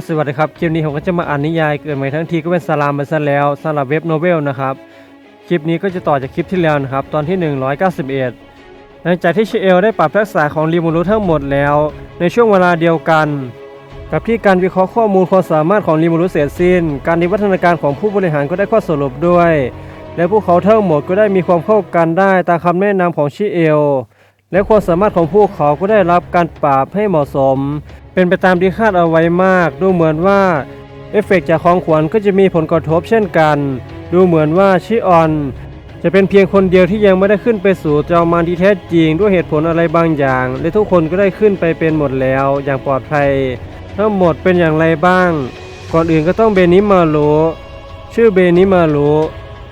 ็สวัสดีครับคลิปนี้ผมก็จะมาอ่านนิยายเกิดใหม่ทั้งทีก็เป็นสลามไปซะแล้วสำหรับเว็บโนเวลนะครับคลิปนี้ก็จะต่อจากคลิปที่แล้วนะครับตอนที่ 191 หลังจากที่เชเอลได้ปรับทักษะของรีมูรุทั้งหมดแล้ว ในช่วงเวลาเดียวกัน กับที่การวิเคราะห์ข้อมูลความสามารถของรีมูรุเสร็จสิ้น การวิวัฒนาการของผู้บริหารก็ได้ข้อสรุปด้วย และพวกเขาทั้งหมดก็ได้มีความเข้ากันได้ตามคำแนะนำของชิเอลและความสามารถของพวกเขาก็ได้รับการปรับให้เหมาะสม เป็นไปตามที่คาดเอาไว้มาก ดูเหมือนว่าเอฟเฟกต์จากของขวัญก็จะมีผลกระทบเช่นกัน ดูเหมือนว่าชิออน จะเป็นเพียงคนเดียวที่ยังไม่ได้ขึ้นไปสู่จอมานที่แท้จริงด้วยเหตุผลอะไรบางอย่าง และทุกคนก็ได้ขึ้นไปเป็นหมดแล้วอย่างปลอดภัย ทั้งหมดเป็นอย่างไรบ้าง ก่อนอื่นก็ต้องเบนิมาโลชื่อเบนิมาโล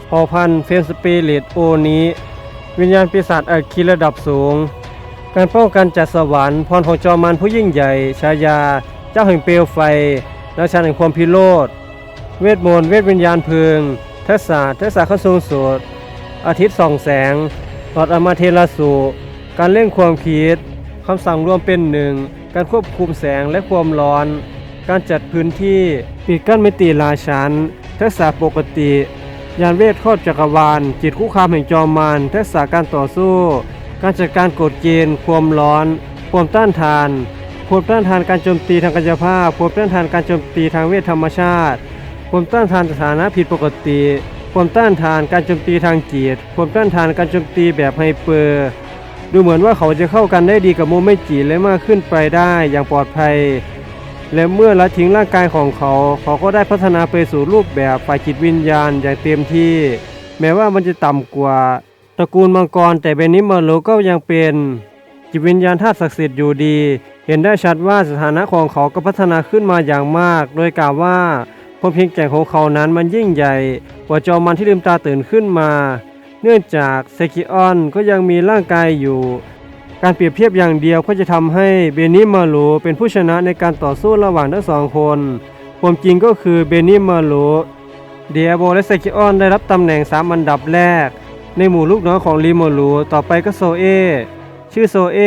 พอพันเฟนสปิริตโอนี้ วิญญาณปีศาจอัคคีระดับสูง การป้องกันจากสวรรค์พรของจอมมารผู้ยิ่งใหญ่ ชายา เจ้าแห่งเปลวไฟราชาแห่งความพิโรธเวทมนต์เวทวิญญาณเพลิงทักษะทักษะขั้นสูงสุดอาทิตย์ส่องแสงหลอดอมาเทลสุการเล่นความคิดคำสั่งรวมเป็นหนึ่งการควบคุมแสงและความร้อน การจัดพื้นที่ปิดกั้นมิติราชันทักษะปกติ ยานเวทโคตรจักรวาล จิตคุกคามแห่งจอมมารทักษะการต่อสู้ การจัดการกฎเกณฑ์ ความร้อน ความต้านทานความต้านทานการโจมตีทางกายภาพความต้านทานการโจมตีทางเวทธรรมชาติความต้านทานสถานะผิดปกติ ความต้านทานการโจมตีทางจิตความต้านทานการโจมตีแบบไฮเปอร์ ดูเหมือนว่าเขาจะเข้ากันได้ดีกับโมเมจิและมากขึ้นไปได้อย่างปลอดภัย และเมื่อละทิ้งร่างกายของเขา เขาก็ได้พัฒนาไปสู่รูปแบบฝ่ายจิตวิญญาณอย่างเต็มที่ แม้ว่ามันจะต่ำกว่า ตระกูลมังกรแต่เบนิมาโลก็ยังเป็นจิตวิญญาณธาตุศักดิ์สิทธิ์อยู่ดี เห็นได้ชัดว่าสถานะของเขาก็พัฒนาขึ้นมาอย่างมาก โดยกล่าวว่าความเพียงแกร่งของเขานั้นมันยิ่งใหญ่กว่าจอมันที่ลืมตาตื่นขึ้นมา เนื่องจากเซคิออนก็ยังมีร่างกายอยู่ การเปรียบเทียบอย่างเดียวก็จะทำให้เบนิมาโลเป็นผู้ชนะในการต่อสู้ระหว่างทั้งสองคน ความจริงก็คือเบนิมาโลเดียโบและเซคิออนได้รับตำแหน่ง3อันดับแรก ในหมู่ลูกน้องของลิโมลูต่อไปก็โซเอ ชื่อโซเอ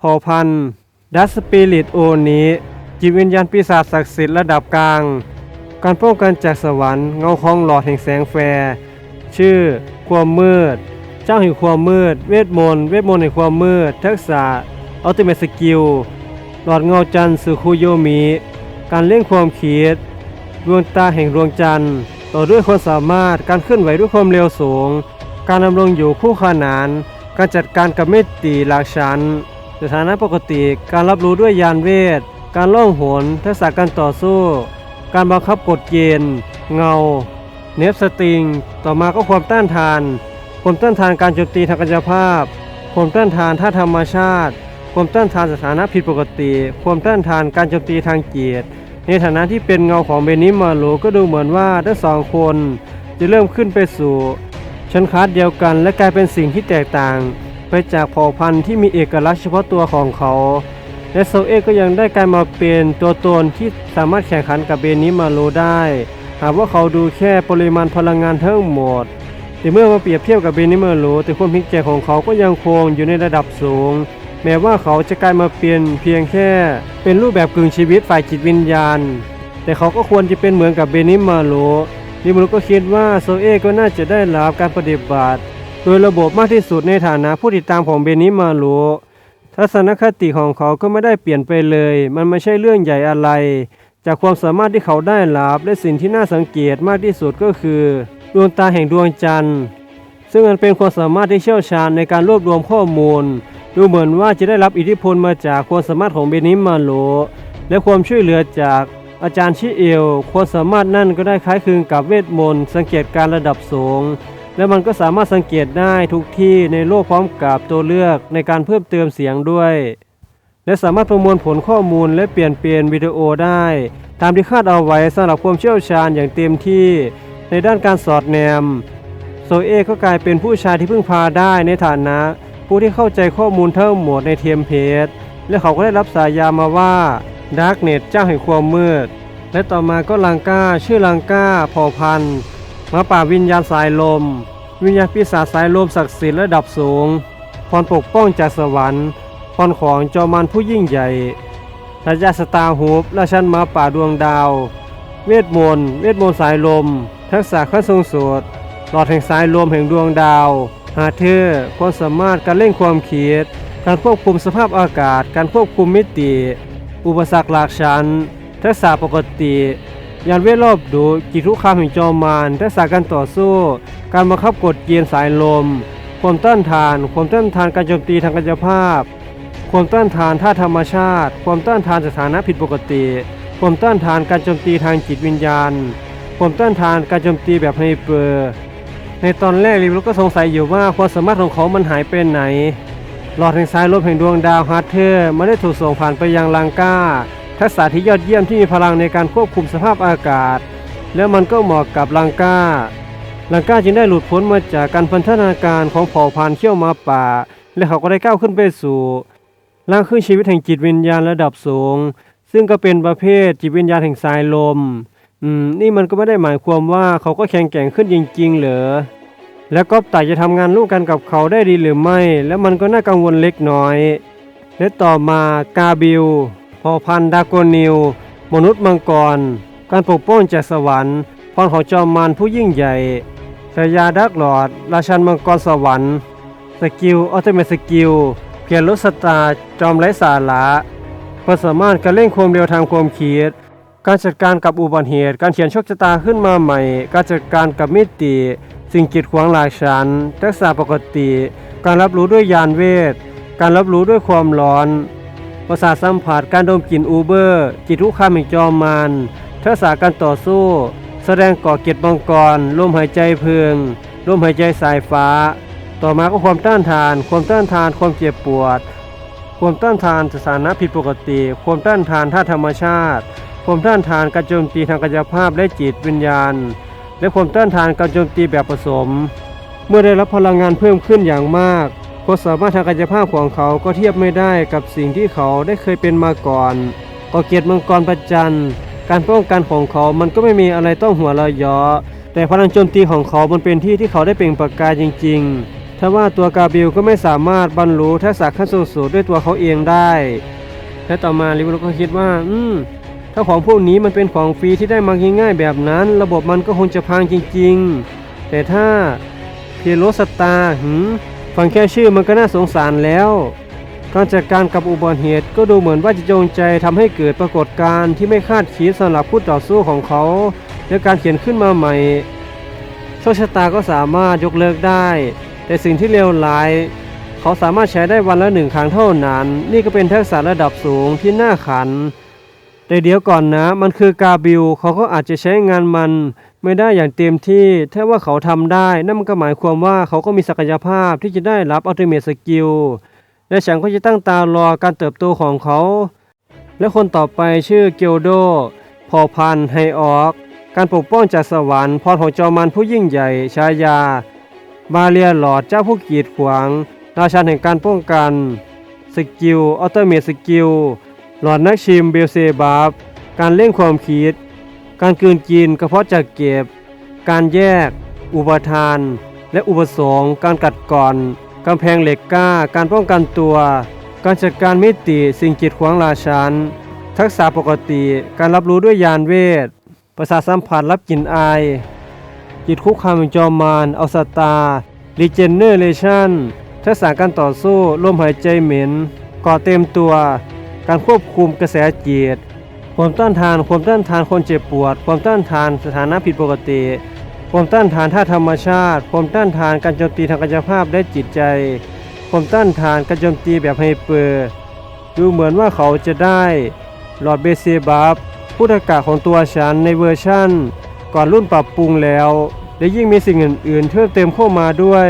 พอพันดัสสปิริตโอนี้ จิตวิญญาณปีศาจศักดิ์สิทธิ์ระดับกลาง การป้องกันจากสวรรค์เงาของหลอดแห่งแสงแฟร์ชื่อ ความมืด เจ้าแห่งความมืด เวทมนต์เวทมนต์แห่งความมืด ทักษะอัลติเมทสกิลหลอดเงาจันทร์สุคุโยมิ การเล่นความคิดดวงตาแห่งดวงจันทร์ ต่อด้วยความสามารถการเคลื่อนไหวด้วยความเร็วสูง การดำรงอยู่คู่ขนาน การจัดการกับมตตีหลากชั้น สถานะปกติ การรับรู้ด้วยยานเวท การล่องหนทักษะการต่อสู้ การบังคับกฎเกณฑ์เงา เนฟสตริง ต่อมาก็ความต้านทานความต้านทานการโจมตีทางกายภาพความต้านทานท่าธรรมชาติความต้านทานสถานะผิดปกติ ความต้านทานการโจมตีทางจิตในฐานะที่เป็นเงาของเบนิมาโลก็ดูเหมือนว่าทั้งสองคน จะเริ่มขึ้นไปสู่ ชั้นคลาสเดียวกัน และกลายเป็นสิ่งที่แตกต่าง ไปจากเผ่าพันธุ์ที่มีเอกลักษณ์เฉพาะตัวของเขา และโซเอก็ยังได้กลายมาเป็นตัวตนที่สามารถแข่งขันกับเบนิมาโลได้ หากว่าเขาดูแค่ปริมาณพลังงานทั้งหมด แต่เมื่อมาเปรียบเทียบกับเบนิมาโลแต่ความพิกแจของเขาก็ยังคงอยู่ในระดับสูง แม้ว่าเขาจะกลายมาเป็นเพียงแค่ เป็นรูปแบบกึ่งชีวิตฝ่ายจิตวิญญาณ แต่เขาก็ควรจะเป็นเหมือนกับเบนิมาโล นิมาโลก็คิดว่าโซเอก็น่าจะได้รับการปฏิบัติ โดยระบบมากที่สุดในฐานะผู้ติดตามของเบนิมาโลทัศนคติของเขาก็ไม่ได้เปลี่ยนไปเลย มันไม่ใช่เรื่องใหญ่อะไร จากความสามารถที่เขาได้รับและสิ่งที่น่าสังเกตมากที่สุดก็คือ ดวงตาแห่งดวงจันทร์ ซึ่งมันเป็นความสามารถที่เชี่ยวชาญในการรวบรวมข้อมูล ดูเหมือนว่าจะได้รับอิทธิพลมาจากความสามารถของเบนิมาโลและความช่วยเหลือจาก อาจารย์ชิเอลความสามารถนั่นก็ได้คล้ายคลึงกับเวทมนต์สังเกตการระดับสูง และมันก็สามารถสังเกตได้ทุกที่ในโลกพร้อมกับตัวเลือกในการเพิ่มเติมเสียงด้วย และสามารถประมวลผลข้อมูลและเปลี่ยนเปลี่ยนวิดีโอได้ ตามที่คาดเอาไว้สำหรับความเชี่ยวชาญอย่างเต็มที่ในด้านการสอดแนมโซเอก็กลายเป็นผู้ชายที่พึ่งพาได้ในฐานะ ผู้ที่เข้าใจข้อมูลเทั้งหมดในเทมเพลตและเขาก็ได้รับสายามาว่า ดาร์กเน็ตเจ้าแห่งความมืด และต่อมาก็ลังกาชื่อลังกาเผ่าพันธ์มาป่าวิญญาณสายลม วิญญาณปีศาจสายลมศักดิ์สิทธิ์ระดับสูงพรปกป้องจากสวรรค์พรของจอมันผู้ยิ่งใหญ่ราชาสตาร์ฮูปราชันมาป่าดวงดาว เวทมนต์เวทมนต์สายลม ทักษะขั้นสูงสุดหลอดแห่งสายลมแห่งดวงดาว หาเธอความสามารถการเล่นความคิดการควบคุมสภาพอากาศ การควบคุมมิติ อุปสรรคหลากชันทักษะปกติยานเวทรอบดูกิจทุกคามแห่งจอมมารทักษะการต่อสู้ การบังคับกฎเกณฑ์สายลม ความต้านทาน ความต้านทานการโจมตีทางกายภาพ ความต้านทานท่าธรรมชาติ ความต้านทานสถานะผิดปกติ ความต้านทานการโจมตีทางจิตวิญญาณ ความต้านทานการโจมตีแบบไฮเปอร์ ในตอนแรกลิวก็สงสัยอยู่ว่าความสามารถของเขามันหายไปไหน หลอดแห่งสายลมแห่งดวงดาวฮาร์เทอร์มันได้ถูกส่งผ่านไปยังลังกาทักษะที่ยอดเยี่ยมที่มีพลังในการควบคุมสภาพอากาศ และมันก็เหมาะกับลังกาลังกาจึงได้หลุดพ้นมาจากการพันธนาการของเผ่าพันธุ์เขี้ยวมาป่า และเขาก็ได้ก้าวขึ้นไปสู่ร่างขึ้นชีวิตแห่งจิตวิญญาณระดับสูง ซึ่งก็เป็นประเภทจิตวิญญาณแห่งสายลม อืม นี่มันก็ไม่ได้หมายความว่าเขาก็แข็งแกร่งขึ้นจริง ๆ เหรอ แล้วก็ไต่จะทำงานร่วมกันกับเขาได้ดีหรือไม่ แล้วมันก็น่ากังวลเล็กน้อย และต่อมากาบิลพอพันดากนิลมนุษย์มังกร การปกป้องจากสวรรค์พรของจอมมารผู้ยิ่งใหญ่สยาดักหลอด ราชันมังกรสวรรค์ สกิลอัลติเมสกิลเพียรลสตาร์จอมไร้สาระความสามารถการเร่งความเร็วทางความคิดการจัดการกับอุบัติเหตุ การเขียนโชคชะตาขึ้นมาใหม่ การจัดการกับมิติ สิ่งกีดขวางหลายชั้นทักษะปกติ การรับรู้ด้วยยานเวท การรับรู้ด้วยความร้อน ประสาทสัมผัสการดมกลิ่นอูเบอร์ จิตทุกคามแห่งจอมมารทักษะการต่อสู้ แสดงก่อเกียรติมังกรลมหายใจเพลิงลมหายใจสายฟ้า ต่อมาก็ความต้านทาน ความต้านทานความเจ็บปวด ความต้านทานสถานะผิดปกติ ความต้านทานท่าธรรมชาติ ความต้านทานการโจมตีทางกายภาพและจิตวิญญาณ และความต้านทานการโจมตีแบบผสม เมื่อได้รับพลังงานเพิ่มขึ้นอย่างมากความสามารถทางกายภาพของเขาก็เทียบไม่ได้กับสิ่งที่เขาได้เคยเป็นมาก่อนก่อเกียรติมังกรประจันการป้องกันของเขามันก็ไม่มีอะไรต้องหัวเราะเยาะแต่พลังโจมตีของเขามันเป็นที่ที่เขาได้เปล่งประกายจริงๆถ้าว่าตัวกาเบลก็ไม่สามารถบรรลุทักษะขั้นสูงสุดด้วยตัวเขาเองได้ และต่อมาลิวก็คิดว่า อืม ถ้าของพวกนี้มันเป็นของฟรีที่ได้มาง่ายๆแบบนั้น ระบบมันก็คงจะพังจริงๆ แต่ถ้าเพียโรสตาร์หืมฟังแค่ชื่อมันก็น่าสงสารแล้วการจัดการกับอุบัติเหตุก็ดูเหมือนว่าจะจงใจทำให้เกิดปรากฏการณ์ที่ไม่คาดคิดสำหรับผู้ต่อสู้ของเขา และการเขียนขึ้นมาใหม่โชคชะตาก็สามารถยกเลิกได้ แต่สิ่งที่เลวร้าย เขาสามารถใช้ได้วันละหนึ่งครั้งเท่านั้น นี่ก็เป็นทักษะระดับสูงที่น่าขัน แต่เดี๋ยวก่อนนะ มันคือกาบิลเขาก็อาจจะใช้งานมัน ไม่ได้อย่างเต็มที่ ถ้าว่าเขาทำได้ นั่นมันก็หมายความว่าเขาก็มีศักยภาพที่จะได้รับอัลติเมทสกิล และฉันก็จะตั้งตารอการเติบโตของเขา และคนต่อไปชื่อเกียวโดพอพันไฮออก การปกป้องจากสวรรค์พรของจอมันผู้ยิ่งใหญ่ชายาบาเลียหลอดเจ้าผู้กีดขวาง ราชันแห่งการป้องกัน สกิลอัลติเมทสกิล หลอดนักชิมเบลเซบับการเร่งความคิด การกลืนกินกระเพาะจัดเก็บ การแยก อุปทาน และอุปสงค์การกัดก่อนกำแพงเหล็กกล้า การป้องกันตัว การจัดการมิติสิ่งกีดขวางราชันทักษะปกติการรับรู้ด้วยยานเวท ประสาทสัมผัสรับกลิ่นอาย จิตคุกคามแห่งจอมมารเอาสตารีเจนเนอเรชันทักษะการต่อสู้ลมหายใจเหม็นก่อเต็มตัว การควบคุมกระแสจิตความต้านทาน ความต้านทานคนเจ็บปวด ความต้านทานสถานะผิดปกติ ความต้านทานท่าธรรมชาติ ความต้านทานการโจมตีทางกายภาพและจิตใจ ความต้านทานการโจมตีแบบไฮเปอร์ดูเหมือนว่าเขาจะได้ หลอดเบเซบัฟผู้ทกะของตัวฉันในเวอร์ชั่น ก่อนรุ่นปรับปรุงแล้ว และยิ่งมีสิ่งอื่นๆเพิ่มเติมเข้ามาด้วย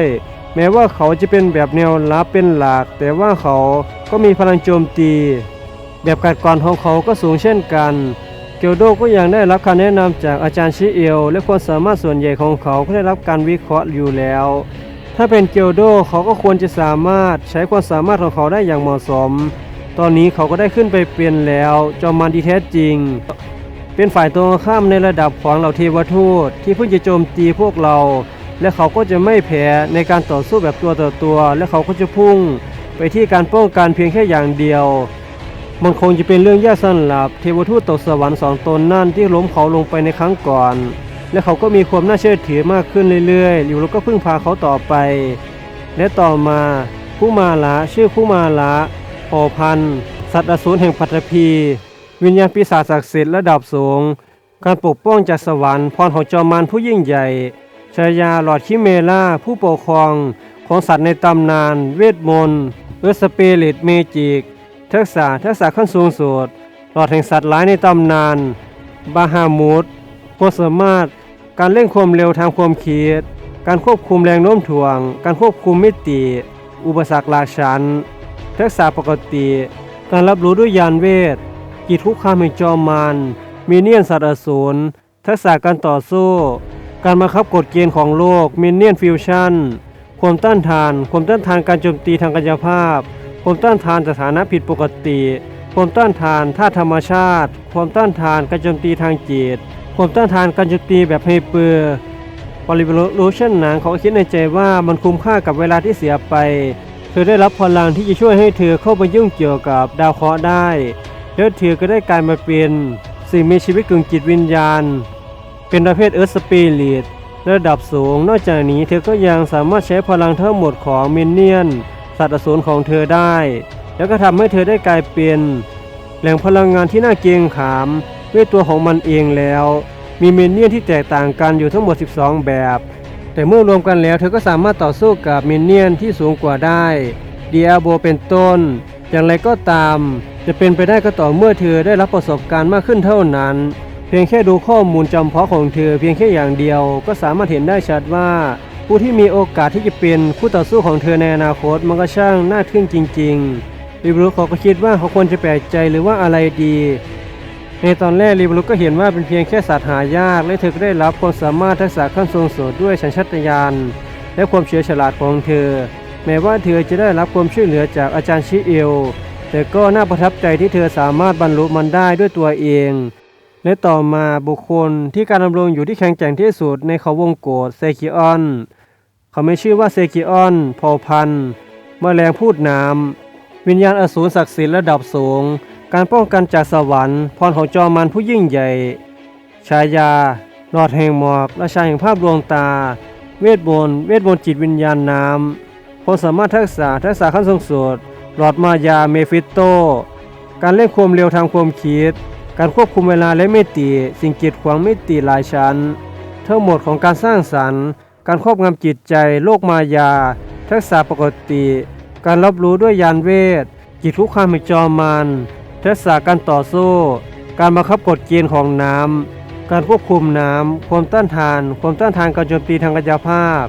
แม้ว่าเขาจะเป็นแบบแนวรับเป็นหลัก แต่ว่าเขาก็มีพลังโจมตี แบบกัดกร่อนของเขาก็สูงเช่นกัน เกียวโดก็ยังได้รับคำแนะนำจากอาจารย์ชิเอล และความสามารถส่วนใหญ่ของเขาก็ได้รับการวิเคราะห์อยู่แล้ว ถ้าเป็นเกียวโดเขาก็ควรจะสามารถใช้ความสามารถของเขาได้อย่างเหมาะสม ตอนนี้เขาก็ได้ขึ้นไปเป็นแล้วจอมมันที่แท้จริง เป็นฝ่ายตรงข้ามในระดับของเหล่าเทวทูตที่เพิ่งจะโจมตีพวกเรา และเขาก็จะไม่แพ้ในการต่อสู้แบบตัวต่อตัว และเขาก็จะพุ่งไปที่การป้องกันเพียงแค่อย่างเดียว มันคงจะเป็นเรื่องยากสำหรับเทวทูตตกสวรรค์สองตนนั่นที่ล้มเขาลงไปในครั้งก่อน และเขาก็มีความน่าเชื่อถือมากขึ้นเรื่อยๆอยู่แล้วก็พึ่งพาเขาต่อไป และต่อมาผู้มาละชื่อผู้มาละพอพันสัตว์อสูรแห่งปัตตภีวิญญาณปีศาจศักดิ์สิทธิ์ระดับสูง การปกป้องจากสวรรค์พรของจอมมารผู้ยิ่งใหญ่ชายาหลอดคิเมล่าผู้ปกครองของสัตว์ในตำนาน เวทมนต์เอสเปริตเมจิก ทักษะทักษะขั้นสูงสุดหลอดแห่งสัตว์ร้ายในตำนาน บาฮามูดความสามารถการเร่งความเร็วทางความคิด การควบคุมแรงโน้มถ่วง การควบคุมมิติ อุปสรรคหลากชันทักษะปกติ การรับรู้ด้วยยานเวทกีดคุกคามแห่งจอมมารมีเนียนสัตว์อสูรทักษะการต่อสู้ การบังคับกฎเกณฑ์ของโลกมินเนียนฟิวชั่นความต้านทาน ความต้านทานการโจมตีทางกายภาพ ความต้านทานสถานะผิดปกติ ความต้านทานธาตุธรรมชาติ ความต้านทานการโจมตีทางจิต ความต้านทานการโจมตีแบบไฮเปอร์บริโลชั่นหนังเขาคิดในใจว่ามันคุ้มค่ากับเวลาที่เสียไป เธอได้รับพลังที่จะช่วยให้เธอเข้าไปยุ่งเกี่ยวกับดาวเคราะห์ได้ แล้วเธอก็ได้กลายมาเป็นสิ่งมีชีวิตกึ่งจิตวิญญาณ เป็นประเภทเอิร์ธสปิริตระดับสูง นอกจากนี้เธอก็ยังสามารถใช้พลังทั้งหมดของมินเนี่ยน สัตว์อสูรของเธอได้ แล้วก็ทำให้เธอได้กลายเป็นแหล่งพลังงานที่น่าเกรงขามด้วยตัวของมันเองแล้ว มีเมนเนี่ยนที่แตกต่างกันอยู่ทั้งหมด 12 แบบ แต่เมื่อรวมกันแล้วเธอก็สามารถต่อสู้กับเมนเนี่ยนที่สูงกว่าได้เดียโบเป็นต้น อย่างไรก็ตาม จะเป็นไปได้ก็ต่อเมื่อเธอได้รับประสบการณ์มากขึ้นเท่านั้น เพียงแค่ดูข้อมูลจำเพาะของเธอเพียงแค่อย่างเดียว ก็สามารถเห็นได้ชัดว่า ผู้ที่มีโอกาสที่จะเป็นคู่ต่อสู้ของเธอในอนาคตมันก็ช่างน่าทึ่งจริงๆริบรุเขาก็คิดว่าเขาควรจะแปลกใจหรือว่าอะไรดี ในตอนแรกริบรุก็เห็นว่าเป็นเพียงแค่สัตว์หายาก และเธอก็ได้รับความสามารถทักษะขั้นสูงสุดด้วยสัญชาตญาณและความเฉลียวฉลาดของเธอ แม้ว่าเธอจะได้รับความช่วยเหลือจากอาจารย์ชิเอล แต่ก็น่าประทับใจที่เธอสามารถบรรลุมันได้ด้วยตัวเองและต่อมาบุคคลที่การดำรงอยู่ที่แข็งแกร่งที่สุดในเขาวงโกฏเซคิออน เขาไม่ชื่อว่าเซกิออนเผ่าพันธุ์แมลงพูดน้ำวิญญาณอสูรศักดิ์สิทธิ์ระดับสูง การป้องกันจากสวรรค์พรของจอมันผู้ยิ่งใหญ่ ชายาหลอดแห่งหมอกราชาแห่งภาพดวงตา เวทมนต์เวทมนต์จิตวิญญาณน้ำความสามารถทักษะทักษะขั้นสูงสุดหลอดมายาเมฟิโต การเล่นความเร็วทางความคิด การควบคุมเวลาและมิติ สิ่งกีดขวางมิติหลายชั้น ทั้งหมดของการสร้างสรรค์ การครอบงำจิตใจ โลกมายา ทักษะปกติ การรับรู้ด้วยยานเวท จิตคุกคามให้จอมันทักษะการต่อสู้ การบังคับกฎเกณฑ์ของน้ำ การควบคุมน้ำ ความต้านทาน ความต้านทานการโจมตีทางกายภาพ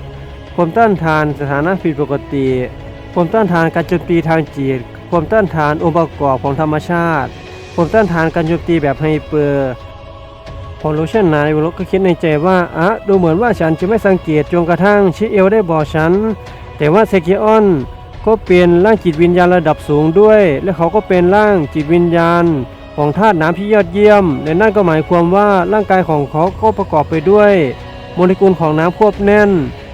ความต้านทานสถานะผิดปกติ ความต้านทานการโจมตีทางจิต ความต้านทานองค์ประกอบของธรรมชาติ ความต้านทานการโจมตีแบบไฮเปอร์ พอรู้เช่นนั้นวิโรก็คิดในใจว่าอะดูเหมือนว่าฉันจะไม่สังเกตจนกระทั่งชิเอลได้บอกฉัน แต่ว่าเซกิออนก็เป็นร่างจิตวิญญาณระดับสูงด้วย และเขาก็เป็นร่างจิตวิญญาณของธาตุน้ำที่ยอดเยี่ยมและนั่นก็หมายความว่าร่างกายของเขาก็ประกอบไปด้วย โมเลกุลของน้ำควบแน่น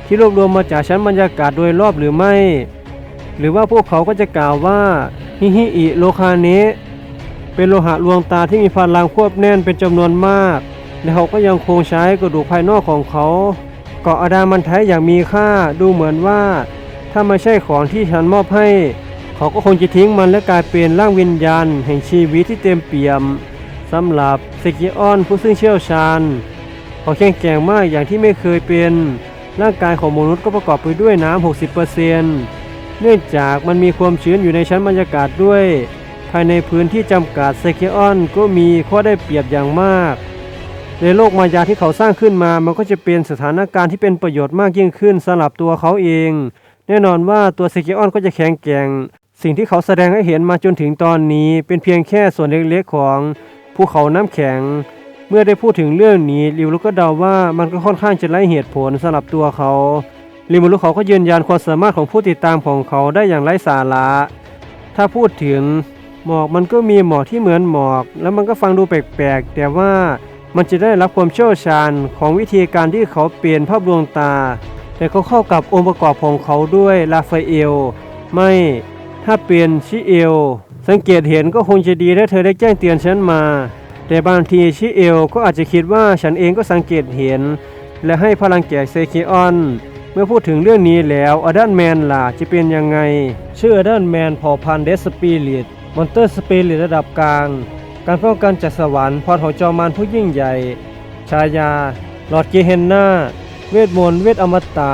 ที่รวบรวมมาจากชั้นบรรยากาศโดยรอบหรือไม่ หรือว่าพวกเขาก็จะกล่าวว่าฮิฮิอิโลคาเนะเป็นโลหะลวงตาที่มีพลังควบแน่นเป็นจำนวนมาก และเขาก็ยังคงใช้กระดูกภายนอกของเขา เกาะอดามันไทยอย่างมีค่าดูเหมือนว่า ถ้าไม่ใช่ของที่ฉันมอบให้ เขาก็คงจะทิ้งมันและกลายเป็นร่างวิญญาณ แห่งชีวิตที่เต็มเปี่ยมสำหรับเซกิออนผู้ซึ่งเชี่ยวชาญเขาแข็งแกร่งมากอย่างที่ไม่เคยเป็นร่างกายของมนุษย์ก็ประกอบไปด้วยน้ำ 60%เนื่องจากมันมีความชื้นอยู่ในชั้นบรรยากาศด้วย ภายในพื้นที่จำกัดเซคิออนก็มีข้อได้เปรียบอย่างมาก ในโลกมายาที่เขาสร้างขึ้นมา มันก็จะเป็นสถานการณ์ที่เป็นประโยชน์มากยิ่งขึ้นสำหรับตัวเขาเอง แน่นอนว่าตัวเซกิออนก็จะแข็งแกร่ง สิ่งที่เขาแสดงให้เห็นมาจนถึงตอนนี้ เป็นเพียงแค่ส่วนเล็กๆของภูเขาน้ำแข็ง เมื่อได้พูดถึงเรื่องนี้ลิวลุก็เดาว่ามันก็ค่อนข้างจะไร้เหตุผลสำหรับตัวเขาลิมูลุเขาก็ยืนยันความสามารถของผู้ติดตามของเขาได้อย่างไร้สาระ ถ้าพูดถึงหมอกมันก็มีหมอกที่เหมือนหมอก แล้วมันก็ฟังดูแปลกๆ แต่ว่า มันจะได้รับความเชี่ยวชาญของวิธีการที่เขาเปลี่ยนภาพดวงตา แต่เขาเข้ากับองค์ประกอบของเขาด้วยลาฟาเอล ไม่ถ้าเป็นชิเอล สังเกตเห็นก็คงจะดีถ้าเธอได้แจ้งเตือนฉันมา แต่บางทีชิเอลก็อาจจะคิดว่าฉันเองก็สังเกตเห็น และให้พลังแก่เซคิออนเมื่อพูดถึงเรื่องนี้แล้วอดันแมนล่ะจะเป็นยังไง ชื่ออดันแมนเผ่าพันเดสปิริตมอนเตอร์สปิริตระดับกลาง การป้องกันจากสวรรค์พรของจอมารผู้ยิ่งใหญ่ ชายา หลอดเกเฮนนาเวทมนต์เวทอมตะ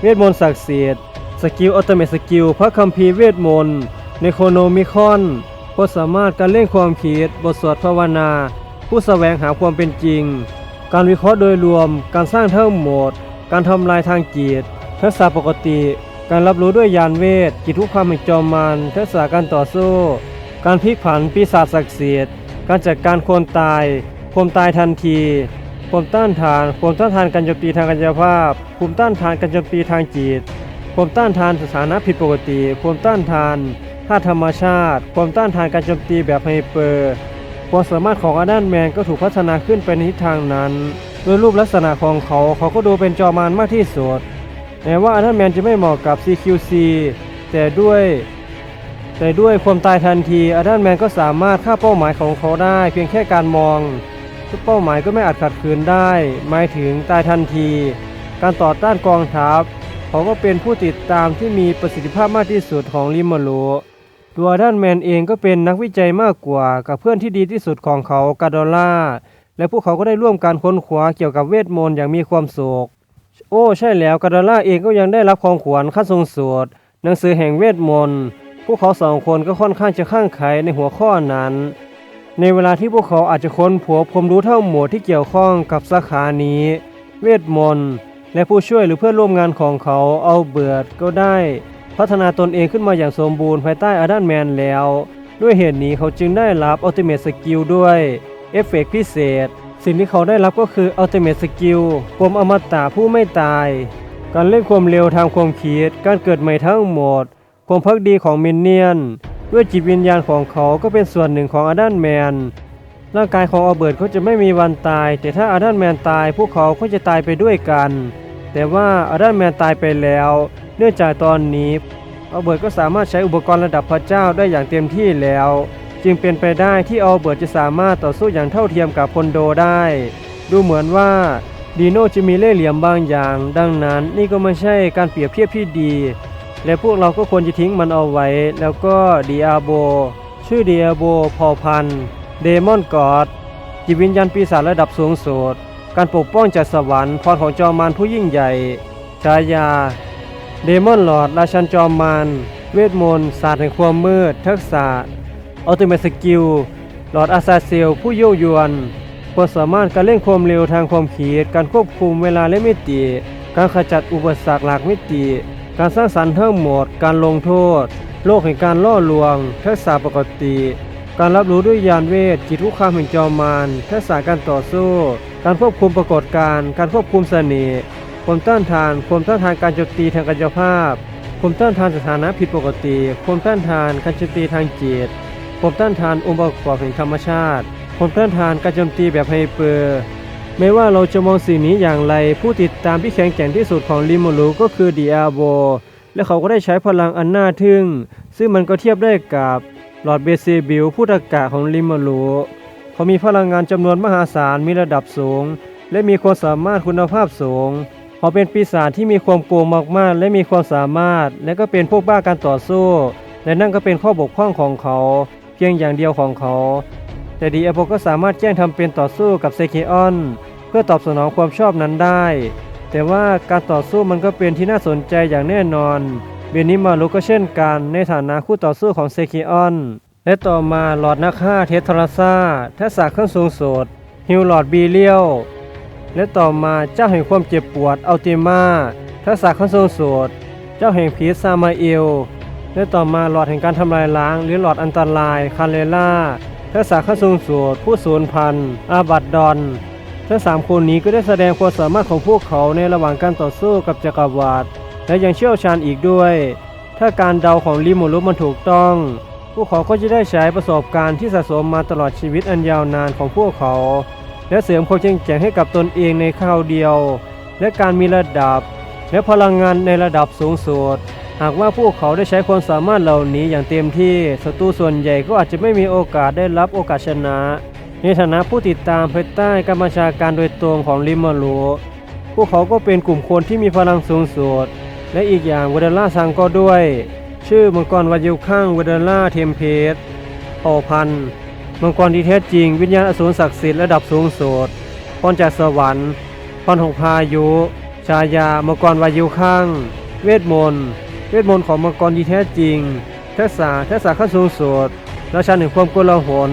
เวทมนต์ศักดิ์สิทธิ์สกิลอัลติเมทสกิลพระคัมภีร์เวทมนต์ในโคโนมิคอนก็สามารถการเล่นความคิดบทสวดภาวนา ผู้แสวงหาความเป็นจริง การวิเคราะห์โดยรวม การสร้างเทั้งหมด การทำลายทางจิตทักษะปกติ การรับรู้ด้วยยานเวทจิตทุกความแห่งจอมมารทักษะการต่อสู้ การพลิกผันปีศาจศักดิ์สิทธิ์ การจัดการคนตาย ความตายทันที ความต้านทาน ความต้านทานการโจมตีทางกายภาพ ภูมิต้านทานการโจมตีทางจิต ความต้านทานสถานะผิดปกติ ความต้านทานธาตุธรรมชาติ ความต้านทานการโจมตีแบบไฮเปอร์ ความสามารถของอดันแมนก็ถูกพัฒนาขึ้นไปในทิศทางนั้น โดยรูปลักษณะของเขาเขาก็ดูเป็นจอมานมากที่สุดแม้ว่าอดันแมนจะไม่เหมาะกับ CQC แต่ด้วย แต่ด้วยความตายทันทีอดันแมนก็สามารถฆ่าเป้าหมายของเขาได้ เพียงแค่การมองทุกเป้าหมายก็ไม่อาจขัดขืนได้ หมายถึงตายทันที การต่อต้านกองทัพเขาก็เป็นผู้ติดตามที่มีประสิทธิภาพมากที่สุดของลิมาโลตัวด้านแมนเองก็เป็นนักวิจัยมากกว่ากับเพื่อนที่ดีที่สุดของเขากาโดล่าและพวกเขาก็ได้ร่วมการค้นคว้าเกี่ยวกับเวทมนต์อย่างมีความสุขโอ้ใช่แล้วกาโดล่าเองก็ยังได้รับของขวัญขั้นสูงสุดหนังสือแห่งเวทมนต์ พวกเขาสองคนก็ค่อนข้างจะข้างไขในหัวข้อนั้น ในเวลาที่พวกเขาอาจจะค้นพบผมรู้ทั้งหมดที่เกี่ยวข้องกับสาขานี้ เวทมนต์และผู้ช่วยหรือเพื่อนร่วมงานของเขาเอาเบิร์ดก็ได้ พัฒนาตนเองขึ้นมาอย่างสมบูรณ์ภายใต้อดันแมนแล้ว ด้วยเหตุนี้เขาจึงได้รับอัลติเม e สกิลด้วยเอฟเฟกต์พิเศษ สิ่งที่เขาได้รับก็คืออัลติเม e สกิลปมอมตะผู้ไม่ตาย การเล่นความเร็วทางความคิด การเกิดใหม่ทั้งหมด ความพักดีของมินเนียน ด้วยจิตวิญญาณของเขาก็เป็นส่วนหนึ่งของอาดันแมน ร่างกายของอัลเบิร์ตเขาจะไม่มีวันตาย แต่ถ้าอาดันแมนตาย พวกเขาก็จะตายไปด้วยกัน แต่ว่าอาดันแมนตายไปแล้ว เนื่องจากตอนนี้อัลเบิร์ตก็สามารถใช้อุปกรณ์ระดับพระเจ้าได้อย่างเต็มที่แล้ว จึงเป็นไปได้ที่อัลเบิร์ตจะสามารถต่อสู้อย่างเท่าเทียมกับพลโดได้ ดูเหมือนว่าดีโน่จะมีเล่ห์เหลี่ยมบางอย่าง ดังนั้นนี่ก็ไม่ใช่การเปรียบเทียบที่ดี และพวกเราก็ควรจะทิ้งมันเอาไว้ แล้วก็ดีอาโบ ชื่อดีอาโบพอพันเดมอนกอดจิตวิญญาณปีศาจระดับสูงสุดการปกป้องจากสวรรค์พรของจอมมารผู้ยิ่งใหญ่ชายา เดมอนหลอดราชันจอมมารเวทมนต์ศาสตร์แห่งความมืด ทักษะอัลติเมทสกิลหลอดอาซาเซล ผู้ยั่วยวนความสามารถการเล่นความเร็วทางความคิดการควบคุมเวลาและมิติ การขจัดอุปสรรคหลากมิติ การสร้างสรรค์ทั้งหมด การลงโทษ โลกแห่งการล่อลวง ทักษะปกติ การรับรู้ด้วยยานเวท จิตทุกคามแห่งจอมมารทักษะการต่อสู้ การควบคุมปรากฏการณ์การควบคุมเสน่ห์ความต้านทานความต้านทานการโจมตีทางกายภาพความต้านทานสถานะผิดปกติความต้านทานการโจมตีทางจิตความต้านทานองค์ประกอบแห่งธรรมชาติความต้านทานการโจมตีแบบไฮเปอร์ ไม่ว่าเราจะมองสิ่งนี้อย่างไร ผู้ติดตามที่แข็งแกร่งที่สุดของลิโมลูก็คือดีอาโบและเขาก็ได้ใช้พลังอันน่าทึ่ง ซึ่งมันก็เทียบได้กับหลอดเบเซบิลผู้ตะกะของลิโมลูเขามีพลังงานจำนวนมหาศาลมีระดับสูง และมีความสามารถคุณภาพสูง เขาเป็นปีศาจที่มีความโกงมากๆ และมีความสามารถ และก็เป็นพวกบ้าการต่อสู้ และนั่นก็เป็นข้อบกพร่องของเขา เพียงอย่างเดียวของเขา แต่ดีอาโบก็สามารถแจ้งทำเป็นต่อสู้กับเซเคออนเพื่อตอบสนองความชอบนั้นได้ แต่ว่าการต่อสู้มันก็เป็นที่น่าสนใจอย่างแน่นอน เบนิมารุก็เช่นกันในฐานะคู่ต่อสู้ของเซคิออนและต่อมาหลอดนักฆ่าเทสทราซาทักษะเครื่องสูงสุดฮิวหลอดบีเลียว และต่อมาเจ้าแห่งความเจ็บปวดอัลติมาทักษะขั้นสูงสุดเจ้าแห่งผีซามาเอลและต่อมาหลอดแห่งการทำลายล้าง หรือหลอดอันตรายคาเลล่า ทักษะขั้นสูงสุดผู้สูญพันธ์อาบัดดอน ทั้งสามคนนี้ก็ได้แสดงความสามารถของพวกเขาในระหว่างการต่อสู้กับจักรวรรดิและยังเชี่ยวชาญอีกด้วย ถ้าการเดาของลิมูรุมันถูกต้อง พวกเขาก็จะได้ใช้ประสบการณ์ที่สะสมมาตลอดชีวิตอันยาวนานของพวกเขา และเสริมความแข็งแกร่งให้กับตนเองในคราวเดียว และการมีระดับ และพลังงานในระดับสูงสุด หากว่าพวกเขาได้ใช้ความสามารถเหล่านี้อย่างเต็มที่ศัตรูส่วนใหญ่ก็อาจจะไม่มีโอกาสได้รับโอกาสชนะ ในฐานะผู้ติดตามภายใต้การบัญชาการโดยตรงของริมารุพวกเขาก็เป็นกลุ่มคนที่มีพลังสูงสุดและอีกอย่างเวเดล่าซังก็ด้วย ชื่อมังกรวายุข้างเวเดล่าเทมเพสเผ่าพันธุ์มังกรที่แท้จริง วิญญาณอสูรศักดิ์สิทธิ์ระดับสูงสุดพรจากสวรรค์พรของพายุ ชายามังกรวายุข้าง เวทมนต์ เวทมนต์ของมังกรที่แท้จริงทักษะทักษะขั้นสูงสุดราชาแห่งความโกลาหล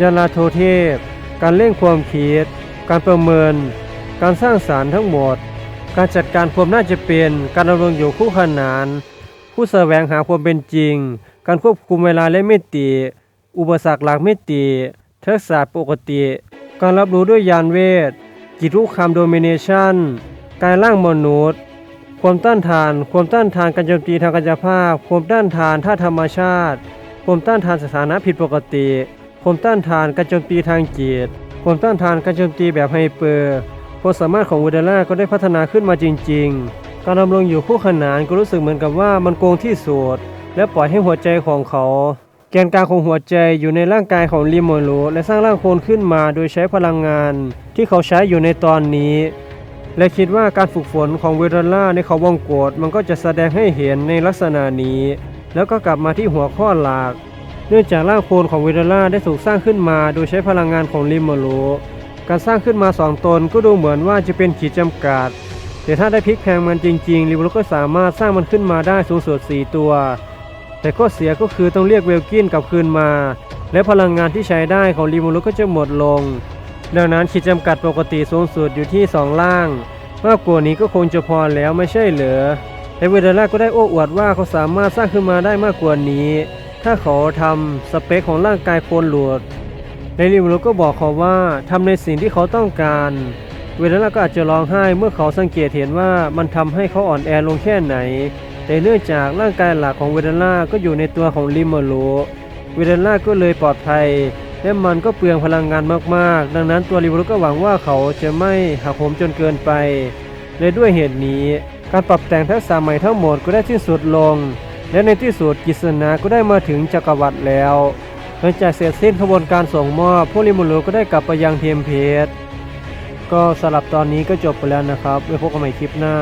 ยานาโทเทพ การเล่งความคิด การประเมิน การสร้างสารรค์ทั้งหมด การจัดการความน่าจะเป็น การดำรงอยู่คู่ขนาน ผู้แสวงหาความเป็นจริง การควบคุมเวลาและมิติ อุปสรรคหลักมิติทักษะปกติ การรับรู้ด้วยยานเวท จิตรุกคำโดมิเนชันการร่างมนุษย์ ความต้านทาน ความต้านทานการโจมตีทางกายภาพ ความต้านทานท่าธรรมชาติ ความต้านทานสถานะผิดปกติ ความต้านทานการโจมตีทางจิต ความต้านทานการโจมตีแบบไฮเปอร์ความสามารถของวูเดล่าก็ได้พัฒนาขึ้นมาจริง ๆ การดำรงอยู่คู่ขนานก็รู้สึกเหมือนกับว่ามันโกงที่สุดและปล่อยให้หัวใจของเขาแกนกลางของหัวใจอยู่ในร่างกายของลิโมโรและสร้างร่างโคลนขึ้นมาโดยใช้พลังงาน ที่เขาใช้อยู่ในตอนนี้ และคิดว่าการฝึกฝนของเวเดล่าในเขาวงกฏมันก็จะแสดงให้เห็นในลักษณะนี้ แล้วก็กลับมาที่หัวข้อหลัก เนื่องจากร่างโคลนของเวเดล่าได้ถูกสร้างขึ้นมาโดยใช้พลังงานของลิโมโรการสร้างขึ้นมาสองตนก็ดูเหมือนว่าจะเป็นขีดจำกัด แต่ถ้าได้พลิกแพลงมันจริงๆลิโมโรก็สามารถสร้างมันขึ้นมาได้สูงสุด4ตัว แต่ข้อเสียก็คือต้องเรียกเวลกินกลับคืนมา และพลังงานที่ใช้ได้ของลิโมโรก็จะหมดลง ดังนั้นขีดจำกัดปกติสูงสุดอยู่ที่ 2 ล่าง มากกว่านี้ก็คงจะพอแล้วไม่ใช่เหรอแต่เวเดล่าก็ได้โอ้อวดว่าเขาสามารถสร้างขึ้นมาได้มากกว่านี้ ถ้าเขาทำสเปคของร่างกายโคนหลวดในลิมโรก็บอกเขาว่าทำในสิ่งที่เขาต้องการ เวเดล่าก็อาจจะร้องไห้เมื่อเขาสังเกตเห็นว่ามันทำให้เขาอ่อนแอลงแค่ไหน แต่เนื่องจากร่างกายหลักของเวเดล่าก็อยู่ในตัวของลิมโรเวเดล่าก็เลยปลอดภัย และมันก็เปลืองพลังงานมากๆ ดังนั้นตัวริวรุก็หวังว่าเขาจะไม่หักโหมจนเกินไปและด้วยเหตุนี้ การปรับแต่งทักษะใหม่ทั้งหมดก็ได้สิ้นสุดลง และในที่สุดกิษณะก็ได้มาถึงจักรวรรดิแล้วหลังจากเสร็จสิ้นขบวนการส่งมอบพวกริมูรุก็ได้กลับไปยังเทมเพสก็สลับตอนนี้ก็จบไปแล้วนะครับไว้พบกันใหม่คลิปหน้า